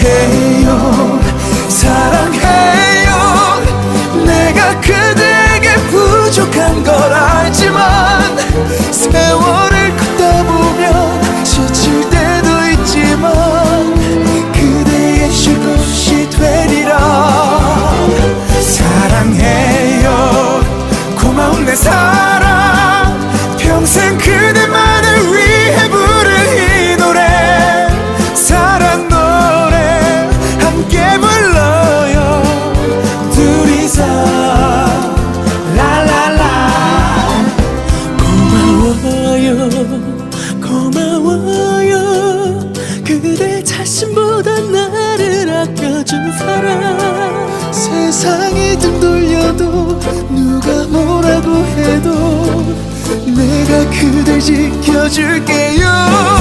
사랑해요 사랑해요. 내가 그대에게 부족한 걸 알지만 세월을 걷다 보면 지칠 때도 있지만 그대의 쉴 곳이 되리라. 사랑해요 고마운 내 사랑. 평생 그대만을 위해 고마워요. 그대 자신보다 나를 아껴준 사람. 세상이 등 돌려도 누가 뭐라고 해도 내가 그댈 지켜줄게요